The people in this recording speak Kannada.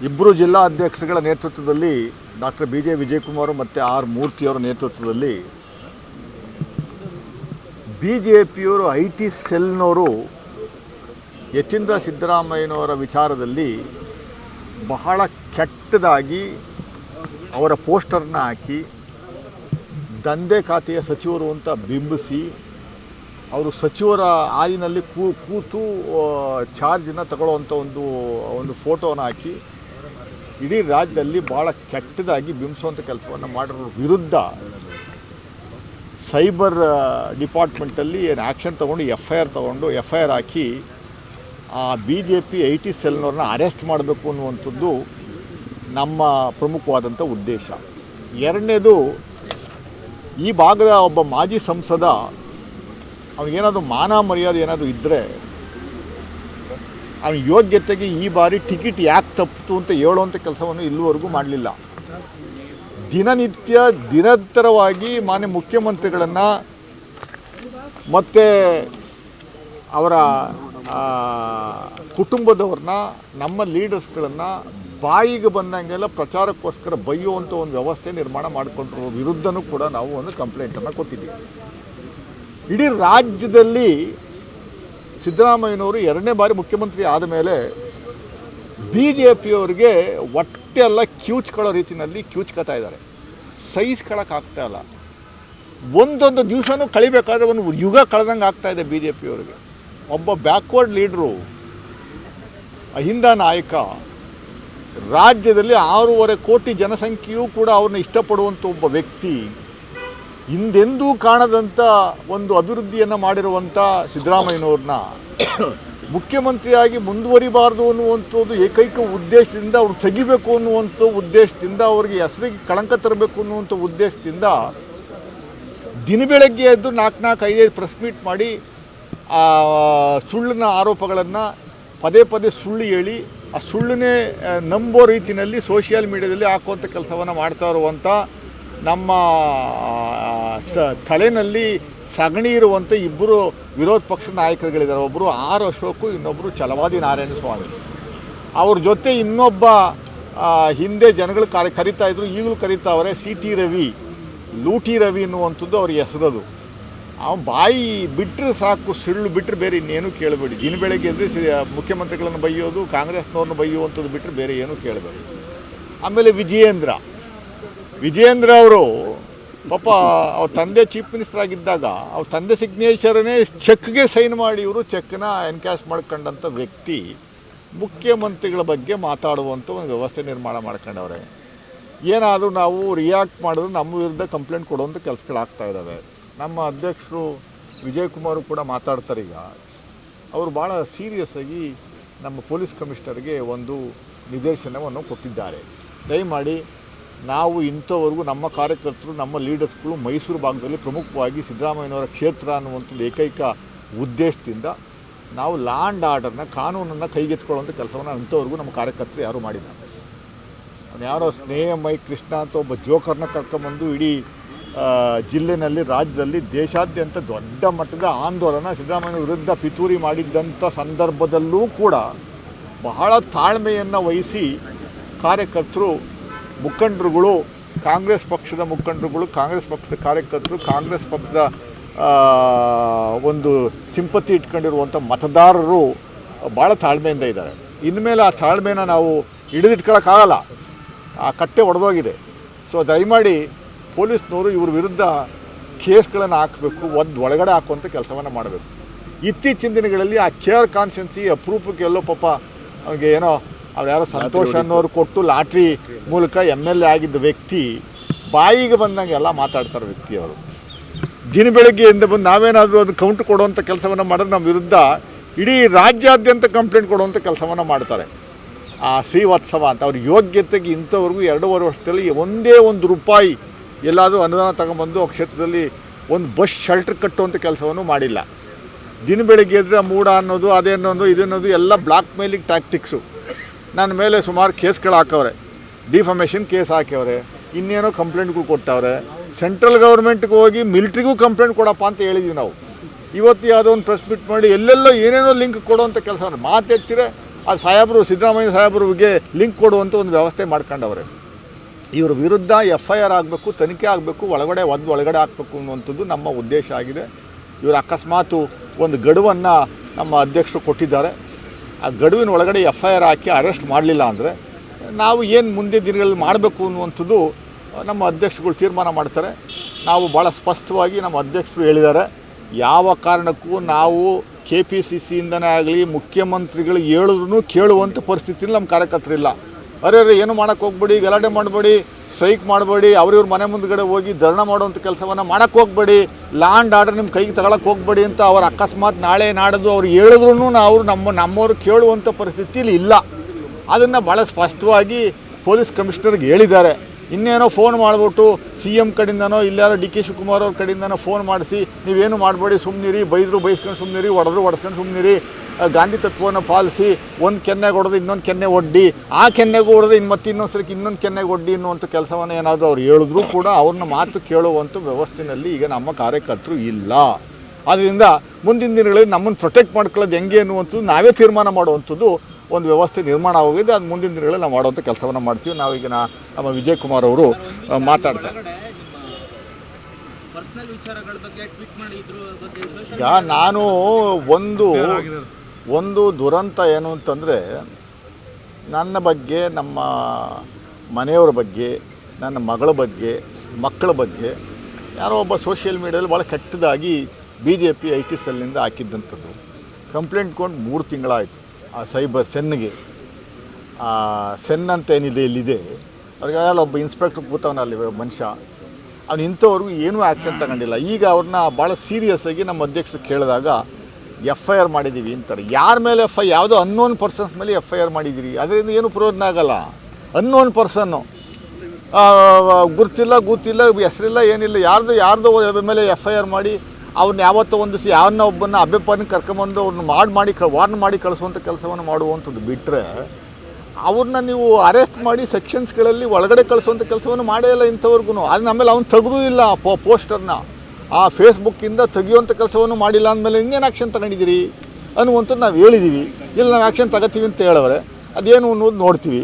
ಇಬ್ಬರು ಜಿಲ್ಲಾ ಅಧ್ಯಕ್ಷಗಳ ನೇತೃತ್ವದಲ್ಲಿ ಡಾಕ್ಟರ್ ಬಿ ಜೆ ವಿಜಯಕುಮಾರ್ ಮತ್ತು ಆರ್ ಮೂರ್ತಿಯವರ ನೇತೃತ್ವದಲ್ಲಿ ಬಿ ಜೆ ಪಿಯವರು ಐ ಟಿ ಸೆಲ್ನವರು ಯತೀಂದ್ರ ಸಿದ್ದರಾಮಯ್ಯನವರ ವಿಚಾರದಲ್ಲಿ ಬಹಳ ಕೆಟ್ಟದಾಗಿ ಅವರ ಪೋಸ್ಟರ್ನ ಹಾಕಿ ದಂಧೆ ಖಾತೆಯ ಸಚಿವರು ಅಂತ ಬಿಂಬಿಸಿ ಅವರು ಸಚಿವರ ಹಾಲಿನಲ್ಲಿ ಕೂತು ಚಾರ್ಜನ್ನು ತಗೊಳ್ಳೋವಂಥ ಒಂದು ಒಂದು ಫೋಟೋನ ಹಾಕಿ ಇಡೀ ರಾಜ್ಯದಲ್ಲಿ ಭಾಳ ಕೆಟ್ಟದಾಗಿ ಬಿಂಬಿಸುವಂಥ ಕೆಲಸವನ್ನು ಮಾಡಿರೋ ವಿರುದ್ಧ ಸೈಬರ್ ಡಿಪಾರ್ಟ್ಮೆಂಟಲ್ಲಿ ಏನು ಆ್ಯಕ್ಷನ್ ತೊಗೊಂಡು ಎಫ್ ಐ ಆರ್ ತೊಗೊಂಡು ಎಫ್ ಐ ಆರ್ ಹಾಕಿ ಆ B J P I T ಸೆಲ್ನವ್ರನ್ನ arrest ಮಾಡಬೇಕು ಅನ್ನುವಂಥದ್ದು ನಮ್ಮ ಪ್ರಮುಖವಾದಂಥ ಉದ್ದೇಶ. ಎರಡನೇದು, ಈ ಭಾಗದ ಒಬ್ಬ ಮಾಜಿ ಸಂಸದ, ಅವನಿಗೇನಾದರೂ ಮಾನ ಮರ್ಯಾದೆ ಏನಾದರೂ ಇದ್ದರೆ ಅವನ ಯೋಗ್ಯತೆಗೆ ಈ ಬಾರಿ ಟಿಕೆಟ್ ಯಾಕೆ ತಪ್ಪಿತು ಅಂತ ಹೇಳುವಂಥ ಕೆಲಸವನ್ನು ಇಲ್ಲಿವರೆಗೂ ಮಾಡಲಿಲ್ಲ. ದಿನನಿತ್ಯ ದಿನತ್ತರವಾಗಿ ಮಾನ್ಯ ಮುಖ್ಯಮಂತ್ರಿಗಳನ್ನು ಮತ್ತು ಅವರ ಕುಟುಂಬದವ್ರನ್ನ, ನಮ್ಮ ಲೀಡರ್ಸ್ಗಳನ್ನು ಬಾಯಿಗೆ ಬಂದಂಗೆಲ್ಲ ಪ್ರಚಾರಕ್ಕೋಸ್ಕರ ಬೈಯುವಂಥ ಒಂದು ವ್ಯವಸ್ಥೆ ನಿರ್ಮಾಣ ಮಾಡಿಕೊಂಡಿರೋ ವಿರುದ್ಧನೂ ಕೂಡ ನಾವು ಒಂದು ಕಂಪ್ಲೇಂಟನ್ನು ಕೊಟ್ಟಿದ್ದೀವಿ. ಇಡೀ ರಾಜ್ಯದಲ್ಲಿ ಸಿದ್ದರಾಮಯ್ಯನವರು ಎರಡನೇ ಬಾರಿ ಮುಖ್ಯಮಂತ್ರಿ ಆದ ಮೇಲೆ ಬಿ ಜೆ ಪಿಯವರಿಗೆ ಹೊಟ್ಟೆಲ್ಲ ಕ್ಯೂಚ್ಕೊಳ್ಳೋ ರೀತಿಯಲ್ಲಿ ಕ್ಯೂಚ್ಕೊತಾ ಇದ್ದಾರೆ. ಸಹಿಸ್ಕೊಳಕ್ಕಾಗ್ತಾ ಇಲ್ಲ. ಒಂದೊಂದು ದಿವಸನೂ ಕಳಿಬೇಕಾದ್ರೆ ಒಂದು ಯುಗ ಕಳೆದಂಗೆ ಆಗ್ತಾ ಇದೆ ಬಿ ಜೆ ಪಿಯವರಿಗೆ ಒಬ್ಬ ಬ್ಯಾಕ್ವರ್ಡ್ ಲೀಡ್ರು ಅಹಿಂದ ನಾಯಕ, ರಾಜ್ಯದಲ್ಲಿ ಆರೂವರೆ ಕೋಟಿ ಜನಸಂಖ್ಯೆಯೂ ಕೂಡ ಅವ್ರನ್ನ ಇಷ್ಟಪಡುವಂಥ ಒಬ್ಬ ವ್ಯಕ್ತಿ ಹಿಂದೆಂದೂ ಕಾಣದಂಥ ಒಂದು ಅಭಿವೃದ್ಧಿಯನ್ನು ಮಾಡಿರುವಂಥ ಸಿದ್ದರಾಮಯ್ಯನವ್ರನ್ನ ಮುಖ್ಯಮಂತ್ರಿಯಾಗಿ ಮುಂದುವರಿಬಾರ್ದು ಅನ್ನುವಂಥದ್ದು ಏಕೈಕ ಉದ್ದೇಶದಿಂದ ಅವ್ರು ತೆಗಿಬೇಕು ಅನ್ನುವಂಥ ಉದ್ದೇಶದಿಂದ ಅವ್ರಿಗೆ ಹೆಸರಿಗೆ ಕಳಂಕ ತರಬೇಕು ಅನ್ನುವಂಥ ಉದ್ದೇಶದಿಂದ ದಿನ ಬೆಳಗ್ಗೆ ಎದ್ದು ನಾಲ್ಕು ನಾಲ್ಕು ಐದೈದು ಪ್ರೆಸ್ ಮೀಟ್ ಮಾಡಿ ಆ ಸುಳ್ಳಿನ ಆರೋಪಗಳನ್ನು ಪದೇ ಪದೇ ಸುಳ್ಳು ಹೇಳಿ ಆ ಸುಳ್ಳನ್ನೇ ನಂಬೋ ರೀತಿಯಲ್ಲಿ ಸೋಷಿಯಲ್ ಮೀಡಿಯಾದಲ್ಲಿ ಹಾಕುವಂಥ ಕೆಲಸವನ್ನು ಮಾಡ್ತಾ ಇರುವಂಥ ನಮ್ಮ ತಲೆನಲ್ಲಿ ಸಗಣಿ ಇರುವಂಥ ಇಬ್ಬರು ವಿರೋಧ ಪಕ್ಷದ ನಾಯಕರುಗಳಿದ್ದಾರೆ. ಒಬ್ಬರು ಆರ್ ಅಶೋಕು ಇನ್ನೊಬ್ಬರು ಛಲವಾದಿ ನಾರಾಯಣ ಸ್ವಾಮಿ. ಅವ್ರ ಜೊತೆ ಇನ್ನೊಬ್ಬ ಹಿಂದೆ ಜನಗಳು ಕರೆ ಕರಿತಾ ಇದ್ರು. ಈಗಲೂ ಕರೀತಾವ್ರೆ ಸಿ ಟಿ ರವಿ, ಲೂಟಿ ರವಿ ಅನ್ನುವಂಥದ್ದು ಅವ್ರ ಹೆಸರದು. ಅವ್ನು ಬಾಯಿ ಬಿಟ್ಟರೆ ಸಾಕು, ಸುಳ್ಳು ಬಿಟ್ಟರೆ ಬೇರೆ ಇನ್ನೇನು ಕೇಳಬೇಡಿ. ದಿನ ಬೆಳಗ್ಗೆ ಎದ್ದು ಮುಖ್ಯಮಂತ್ರಿಗಳನ್ನು ಬೈಯೋದು ಕಾಂಗ್ರೆಸ್ನವ್ರನ್ನ ಬೈಯುವಂಥದ್ದು ಬಿಟ್ಟರೆ ಬೇರೆ ಏನೂ ಕೇಳಬೇಡಿ. ಆಮೇಲೆ ವಿಜಯೇಂದ್ರ. ವಿಜಯೇಂದ್ರ ಅವರು ಪಾಪ, ಅವ್ರ ತಂದೆ ಚೀಫ್ ಮಿನಿಸ್ಟರ್ ಆಗಿದ್ದಾಗ, ಅವ್ರ ತಂದೆ ಸಿಗ್ನೇಚರನ್ನೇ ಚೆಕ್ಗೆ ಸೈನ್ ಮಾಡಿ ಇವರು ಚೆಕ್ನ ಎನ್ಕ್ಯಾಶ್ ಮಾಡ್ಕೊಂಡಂಥ ವ್ಯಕ್ತಿ ಮುಖ್ಯಮಂತ್ರಿಗಳ ಬಗ್ಗೆ ಮಾತಾಡುವಂಥ ಒಂದು ವ್ಯವಸ್ಥೆ ನಿರ್ಮಾಣ ಮಾಡ್ಕೊಂಡವ್ರೆ. ಏನಾದರೂ ನಾವು ರಿಯಾಕ್ಟ್ ಮಾಡಿದ್ರೆ ನಮ್ಮ ವಿರುದ್ಧ ಕಂಪ್ಲೇಂಟ್ ಕೊಡುವಂಥ ಕೆಲಸಗಳಾಗ್ತಾ ಇದ್ದಾವೆ. ನಮ್ಮ ಅಧ್ಯಕ್ಷರು ವಿಜಯ್ ಕುಮಾರು ಕೂಡ ಮಾತಾಡ್ತಾರೆ ಈಗ. ಅವರು ಭಾಳ ಸೀರಿಯಸ್ ಆಗಿ ನಮ್ಮ ಪೊಲೀಸ್ ಕಮಿಷನರ್ಗೆ ಒಂದು ನಿರ್ದೇಶನವನ್ನು ಕೊಟ್ಟಿದ್ದಾರೆ. ದಯಮಾಡಿ ನಾವು ಇಂಥವರೆಗೂ ನಮ್ಮ ಕಾರ್ಯಕರ್ತರು, ನಮ್ಮ ಲೀಡರ್ಸ್ಗಳು ಮೈಸೂರು ಭಾಗದಲ್ಲಿ ಪ್ರಮುಖವಾಗಿ ಸಿದ್ದರಾಮಯ್ಯನವರ ಕ್ಷೇತ್ರ ಅನ್ನುವಂಥದ್ದು ಏಕೈಕ ಉದ್ದೇಶದಿಂದ ನಾವು ಲ್ಯಾಂಡ್ ಆರ್ಡರ್ನ ಕಾನೂನನ್ನು ಕೈಗೆತ್ಕೊಳ್ಳುವಂಥ ಕೆಲಸವನ್ನು ಅಂಥವರೆಗೂ ನಮ್ಮ ಕಾರ್ಯಕರ್ತರು ಯಾರೂ ಅವ್ನು ಯಾರೋ ಸ್ನೇಹಮೈ ಕೃಷ್ಣ ಅಂತ ಒಬ್ಬ ಜೋಕರ್ನ ಕರ್ಕೊಂಬಂದು ಇಡೀ ಜಿಲ್ಲೆನಲ್ಲಿ, ರಾಜ್ಯದಲ್ಲಿ ದೇಶಾದ್ಯಂತ ದೊಡ್ಡ ಮಟ್ಟದ ಆಂದೋಲನ ಸಿದ್ದರಾಮಯ್ಯ ವಿರುದ್ಧ ಪಿತೂರಿ ಮಾಡಿದ್ದಂಥ ಸಂದರ್ಭದಲ್ಲೂ ಕೂಡ ಬಹಳ ತಾಳ್ಮೆಯನ್ನು ವಹಿಸಿ ಕಾರ್ಯಕರ್ತರು ಮುಖಂಡರುಗಳು, ಕಾಂಗ್ರೆಸ್ ಪಕ್ಷದ ಮುಖಂಡರುಗಳು, ಕಾಂಗ್ರೆಸ್ ಪಕ್ಷದ ಕಾರ್ಯಕರ್ತರು, ಕಾಂಗ್ರೆಸ್ ಪಕ್ಷದ ಒಂದು ಸಿಂಪತಿ ಇಟ್ಕೊಂಡಿರುವಂಥ ಮತದಾರರು ಭಾಳ ತಾಳ್ಮೆಯಿಂದ ಇದ್ದಾರೆ. ಇನ್ಮೇಲೆ ಆ ತಾಳ್ಮೆನ ನಾವು ಹಿಡಿದಿಟ್ಕೊಳ್ಳೋಕ್ಕಾಗಲ್ಲ ಆ ಕಟ್ಟೆ ಒಡೆದೋಗಿದೆ. ಸೊ ದಯಮಾಡಿ ಪೊಲೀಸ್ನವರು ಇವ್ರ ವಿರುದ್ಧ ಕೇಸ್ಗಳನ್ನು ಹಾಕಬೇಕು, ಒಂದು ಒಳಗಡೆ ಹಾಕುವಂಥ ಕೆಲಸವನ್ನು ಮಾಡಬೇಕು. ಇತ್ತೀಚಿನ ದಿನಗಳಲ್ಲಿ ಆ ಕೇರ್ ಕಾನ್ಸ್ಟೆನ್ಸಿ ಅಪ್ರೂಪಕ್ಕೆ ಎಲ್ಲೋ ಪಾಪ ಅವ್ನಿಗೆ ಏನೋ ಅವ್ರು ಯಾರೋ ಸಂತೋಷ್ ಅನ್ನೋರು ಕೊಟ್ಟು ಲಾಟ್ರಿ ಮೂಲಕ ಎಂ ಎಲ್ ಎ ಆಗಿದ್ದ ವ್ಯಕ್ತಿ ಬಾಯಿಗೆ ಬಂದಂಗೆ ಎಲ್ಲ ಮಾತಾಡ್ತಾರೆ ವ್ಯಕ್ತಿ ಅವರು ದಿನ ಬೆಳಗ್ಗೆಯಿಂದ ಬಂದು ನಾವೇನಾದರೂ ಅದು ಕೌಂಟ್ ಕೊಡುವಂಥ ಕೆಲಸವನ್ನು ಮಾಡಿದ್ರೆ ನಮ್ಮ ವಿರುದ್ಧ ಇಡೀ ರಾಜ್ಯಾದ್ಯಂತ ಕಂಪ್ಲೇಂಟ್ ಕೊಡುವಂಥ ಕೆಲಸವನ್ನು ಮಾಡ್ತಾರೆ. ಆ ಶ್ರೀವತ್ಸವ ಅಂತ ಅವ್ರ ಯೋಗ್ಯತೆಗೆ ಇಂಥವ್ರಿಗೂ ಎರಡೂವರೆ ವರ್ಷದಲ್ಲಿ ಒಂದೇ ಒಂದು ರೂಪಾಯಿ ಎಲ್ಲಾದರೂ ಅನುದಾನ ತಗೊಂಬಂದು ಆ ಕ್ಷೇತ್ರದಲ್ಲಿ ಒಂದು ಬಸ್ ಶೆಲ್ಟರ್ ಕಟ್ಟುವಂಥ ಕೆಲಸವನ್ನು ಮಾಡಿಲ್ಲ. ದಿನ ಬೆಳಗ್ಗೆ ಎದ್ರೆ ಮೂಡ ಅನ್ನೋದು ಅದೇನೋದು ಇದನ್ನೋದು ಎಲ್ಲ ಬ್ಲಾಕ್ ಮೇಲಿಂಗ್ ಟ್ಯಾಕ್ಟಿಕ್ಸು ನನ್ನ ಮೇಲೆ ಸುಮಾರು ಕೇಸ್ಗಳು ಹಾಕವ್ರೆ. ಡಿಫಮೇಷನ್ ಕೇಸ್ ಹಾಕ್ಯವ್ರೆ ಇನ್ನೇನೋ ಕಂಪ್ಲೇಂಟ್ಗಳು ಕೊಟ್ಟವ್ರೆ. ಸೆಂಟ್ರಲ್ ಗೌರ್ಮೆಂಟ್ಗೆ ಹೋಗಿ ಮಿಲ್ಟ್ರಿಗೂ ಕಂಪ್ಲೇಂಟ್ ಕೊಡಪ್ಪ ಅಂತ ಹೇಳಿದ್ವಿ ನಾವು. ಇವತ್ತು ಯಾವುದೋ ಒಂದು ಪ್ರೆಸ್ ಮೀಟ್ ಮಾಡಿ ಎಲ್ಲೆಲ್ಲೋ ಏನೇನೋ ಲಿಂಕ್ ಕೊಡುವಂಥ ಕೆಲಸ ಮಾತು ಹೆಚ್ಚಿರೆ ಆ ಸಾಹೇಬರು, ಸಿದ್ದರಾಮಯ್ಯ ಸಾಹೇಬ್ರಿಗೆ ಲಿಂಕ್ ಕೊಡುವಂಥ ಒಂದು ವ್ಯವಸ್ಥೆ ಮಾಡ್ಕೊಂಡವ್ರೆ. ಇವ್ರ ವಿರುದ್ಧ ಎಫ್ ಐ ಆರ್ ಆಗಬೇಕು, ತನಿಖೆ ಆಗಬೇಕು, ಒಳಗಡೆ ಒದ್ದು ಒಳಗಡೆ ಹಾಕಬೇಕು ಅನ್ನುವಂಥದ್ದು ನಮ್ಮ ಉದ್ದೇಶ ಆಗಿದೆ. ಇವರು ಅಕಸ್ಮಾತು ಒಂದು ಗಡುವನ್ನು ನಮ್ಮ ಅಧ್ಯಕ್ಷರು ಕೊಟ್ಟಿದ್ದಾರೆ. ಆ ಗಡುವಿನ ಒಳಗಡೆ ಎಫ್ ಐ ಆರ್ ಹಾಕಿ ಅರೆಸ್ಟ್ ಮಾಡಲಿಲ್ಲ ಅಂದರೆ ನಾವು ಏನು ಮುಂದೆ ದಿನಗಳಲ್ಲಿ ಮಾಡಬೇಕು ಅನ್ನುವಂಥದ್ದು ನಮ್ಮ ಅಧ್ಯಕ್ಷಗಳು ತೀರ್ಮಾನ ಮಾಡ್ತಾರೆ. ನಾವು ಭಾಳ ಸ್ಪಷ್ಟವಾಗಿ ನಮ್ಮ ಅಧ್ಯಕ್ಷರು ಹೇಳಿದ್ದಾರೆ. ಯಾವ ಕಾರಣಕ್ಕೂ ನಾವು ಕೆ ಪಿ ಸಿ ಸಿಯಿಂದನೇ ಆಗಲಿ, ಮುಖ್ಯಮಂತ್ರಿಗಳು ಹೇಳಿದ್ರು ಕೇಳುವಂಥ ಪರಿಸ್ಥಿತಿಯಲ್ಲಿ ನಮ್ಮ ಕಾರ್ಯಕರ್ತರಿಲ್ಲ. ಅರೆ ಅರೆ, ಏನು ಮಾಡೋಕ್ಕೆ ಹೋಗ್ಬೇಡಿ, ಗಲಾಟೆ ಮಾಡಬೇಡಿ ಸ್ಟ್ರೈಕ್ ಮಾಡಬೇಡಿ ಅವ್ರಿವ್ರ ಮನೆ ಮುಂದ್ಗಡೆ ಹೋಗಿ ಧರಣ ಮಾಡುವಂಥ ಕೆಲಸವನ್ನು ಮಾಡೋಕ್ಕೆ ಹೋಗ್ಬೇಡಿ ಲ್ಯಾಂಡ್ ಆರ್ಡರ್ ನಿಮ್ಮ ಕೈಗೆ ತಗೊಳಕ್ಕೆ ಹೋಗ್ಬೇಡಿ ಅಂತ ಅವ್ರು ಅಕಸ್ಮಾತ್ ನಾಳೆ ನಾಡದು ಅವ್ರು ಹೇಳಿದ್ರು ನಾವು ನಮ್ಮ, ನಮ್ಮವರು ಕೇಳುವಂಥ ಪರಿಸ್ಥಿತಿಲಿ ಇಲ್ಲ. ಅದನ್ನು ಭಾಳ ಸ್ಪಷ್ಟವಾಗಿ ಪೊಲೀಸ್ ಕಮಿಷನರ್ಗೆ ಹೇಳಿದ್ದಾರೆ. ಇನ್ನೇನೋ ಫೋನ್ ಮಾಡಿಬಿಟ್ಟು ಸಿ ಎಂ ಕಡೆಯಿಂದನೋ ಇಲ್ಲಾರೋ ಡಿ ಕೆ ಶಿವಕುಮಾರ್ ಅವ್ರ ಕಡೆಯಿಂದನೋ ಫೋನ್ ಮಾಡಿಸಿ, ನೀವೇನು ಮಾಡಬೇಡಿ ಸುಮ್ಮನಿರಿ ಬೈದರು ಬೈಸ್ಕೊಂಡು ಸುಮ್ಮನಿರಿ ಹೊಡೆದ್ರು ಹೊಡೆಸ್ಕೊಂಡು ಸುಮ್ಮನಿರಿ ಗಾಂಧಿ ತತ್ವವನ್ನು ಪಾಲಿಸಿ ಒಂದು ಕೆನ್ನೆಗೆ ಹೊಡೆದು ಇನ್ನೊಂದು ಕೆನ್ನೆ ಒಡ್ಡಿ. ಆ ಕೆನ್ನೆಗೂ ಹೊಡೆದು ಇನ್ನು ಮತ್ತೆ ಇನ್ನೊಂದು ಸಲಕ್ಕೆ ಇನ್ನೊಂದು ಕೆನ್ನೆಗೆ ಒಡ್ಡಿ ಅನ್ನುವಂಥ ಕೆಲಸವನ್ನು ಏನಾದರೂ ಅವ್ರು ಹೇಳಿದ್ರೂ ಕೂಡ ಅವ್ರನ್ನ ಮಾತು ಕೇಳುವಂಥ ವ್ಯವಸ್ಥೆಯಲ್ಲಿ ಈಗ ನಮ್ಮ ಕಾರ್ಯಕರ್ತರು ಇಲ್ಲ. ಆದ್ದರಿಂದ ಮುಂದಿನ ದಿನಗಳಲ್ಲಿ ನಮ್ಮನ್ನು ಪ್ರೊಟೆಕ್ಟ್ ಮಾಡ್ಕೊಳ್ಳೋದು ಹೆಂಗೆ ಅನ್ನುವಂಥದ್ದು ನಾವೇ ತೀರ್ಮಾನ ಮಾಡುವಂಥದ್ದು ಒಂದು ವ್ಯವಸ್ಥೆ ನಿರ್ಮಾಣ ಆಗೋಗಿದೆ. ಅದು ಮುಂದಿನ ದಿನಗಳಲ್ಲಿ ನಾವು ಮಾಡುವಂಥ ಕೆಲಸವನ್ನು ಮಾಡ್ತೀವಿ. ನಾವೀಗ ನಮ್ಮ ವಿಜಯ್ ಕುಮಾರ್ ಅವರು ಮಾತಾಡ್ತಾರೆ. ಈಗ ನಾನು ಒಂದು ಒಂದು ದುರಂತ ಏನು ಅಂತಂದರೆ, ನನ್ನ ಬಗ್ಗೆ, ನಮ್ಮ ಮನೆಯವರ ಬಗ್ಗೆ, ನನ್ನ ಮಗಳ ಬಗ್ಗೆ, ಮಕ್ಕಳ ಬಗ್ಗೆ, ಯಾರೋ ಒಬ್ಬ ಸೋಷಿಯಲ್ ಮೀಡಿಯಾದಲ್ಲಿ ಭಾಳ ಕೆಟ್ಟದಾಗಿ B J P I T ಸೆಲ್ನಿಂದ ಹಾಕಿದ್ದಂಥದ್ದು. ಕಂಪ್ಲೇಂಟ್ ಕೊಂಡು ಮೂರು ತಿಂಗಳಾಯಿತು ಆ ಸೈಬರ್ ಸೆನ್ಗೆ ಆ ಸೆನ್ ಅಂತ ಏನಿದೆ ಇಲ್ಲಿದೆ ಅವ್ರಿಗೆ ಒಬ್ಬ ಇನ್ಸ್ಪೆಕ್ಟರ್ ಕೂತವನ ಅಲ್ಲಿ ಮನುಷ್ಯ. ಅವ್ನು ಇಂಥವ್ರಿಗೂ ಏನೂ ಆ್ಯಕ್ಷನ್ ತಗೊಂಡಿಲ್ಲ. ಈಗ ಅವ್ರನ್ನ ಭಾಳ ಸೀರಿಯಸ್ ಆಗಿ ನಮ್ಮ ಅಧ್ಯಕ್ಷರು ಕೇಳಿದಾಗ ಎಫ್ ಐ ಆರ್ ಮಾಡಿದ್ದೀವಿ ಅಂತಾರೆ. ಯಾರ ಮೇಲೆ ಎಫ್ ಐ ಯಾವುದೋ ಅನ್ನೋನ್ ಪರ್ಸನ್ಸ್ ಮೇಲೆ ಎಫ್ ಐ ಆರ್ ಮಾಡಿದ್ದೀರಿ ಅದರಿಂದ ಏನು ಪ್ರಯೋಜನ ಆಗಲ್ಲ. ಅನ್ನೋನ್ ಪರ್ಸನ್ನು ಗುರ್ತಿಲ್ಲ ಗೊತ್ತಿಲ್ಲ ಹೆಸರಿಲ್ಲ, ಏನಿಲ್ಲ. ಯಾರ್ದು, ಯಾರ್ದೋ ಮೇಲೆ ಎಫ್ ಐ ಆರ್ ಮಾಡಿ ಅವ್ರನ್ನ ಯಾವತ್ತೋ ಒಂದು ದಿವಸ ಯಾವನ್ನ ಒಬ್ಬನ ಅಭ್ಯಪಾರನ ಕರ್ಕೊಂಬಂದು ಅವ್ರನ್ನ ಮಾಡಿ ಮಾಡಿ, ಕ ವಾರ್ನ್ ಮಾಡಿ ಕಳಿಸುವಂಥ ಕೆಲಸವನ್ನು ಮಾಡುವಂಥದ್ದು ಬಿಟ್ಟರೆ ಅವ್ರನ್ನ ನೀವು ಅರೆಸ್ಟ್ ಮಾಡಿ ಸೆಕ್ಷನ್ಸ್ಗಳಲ್ಲಿ ಒಳಗಡೆ ಕಳಿಸುವಂಥ ಕೆಲಸವನ್ನು ಮಾಡೇ ಇಲ್ಲ ಇಂಥವ್ರಿಗೂ ಅದು ಆಮೇಲೆ ಅವ್ನು ತೆಗೆದೂ ಇಲ್ಲ ಪೋಸ್ಟರ್ನ ಆ ಫೇಸ್ಬುಕ್ಕಿಂದ ತೆಗಿಯುವಂಥ ಕೆಲಸವನ್ನು ಮಾಡಿಲ್ಲ ಅಂದಮೇಲೆ ಇನ್ನೇನು ಆ್ಯಕ್ಷನ್ ತಗೊಂಡಿದ್ದೀರಿ ಅನ್ನುವಂಥದ್ದು ನಾವು ಹೇಳಿದ್ದೀವಿ ಇಲ್ಲ, ನಾವು ಆ್ಯಕ್ಷನ್ ತಗೋತೀವಿ ಅಂತ ಹೇಳವ್ರೆ. ಅದೇನು ಅನ್ನೋದು ನೋಡ್ತೀವಿ.